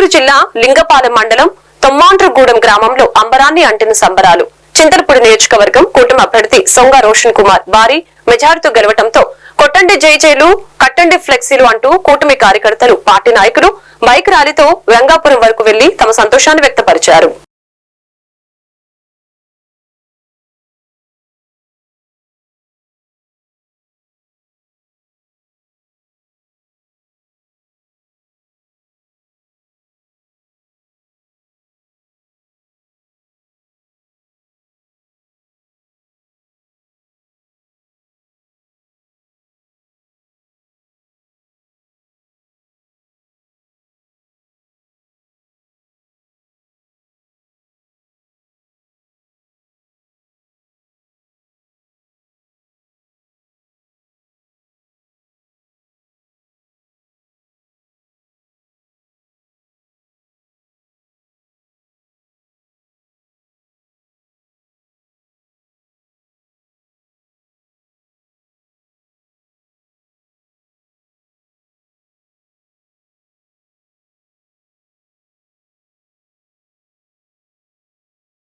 గుంటూరు జిల్లా లింగపాలెం మండలం తొమ్మాండ్రగూడెం గ్రామంలో అంబరాన్ని అంటిన సంబరాలు. చింతలపూడి నియోజకవర్గం కూటమి అభ్యర్థి సొంగ రోషన్ కుమార్ భారీ మెజారిటీతో గెలవడంతో కొట్టండి జైజైలు కట్టండి ఫ్లెక్సీలు అంటూ కూటమి కార్యకర్తలు పార్టీ నాయకులు బైక్ ర్యాలీతో రంగాపురం వరకు వెళ్ళి తమ సంతోషాన్ని వ్యక్తపరిచారు.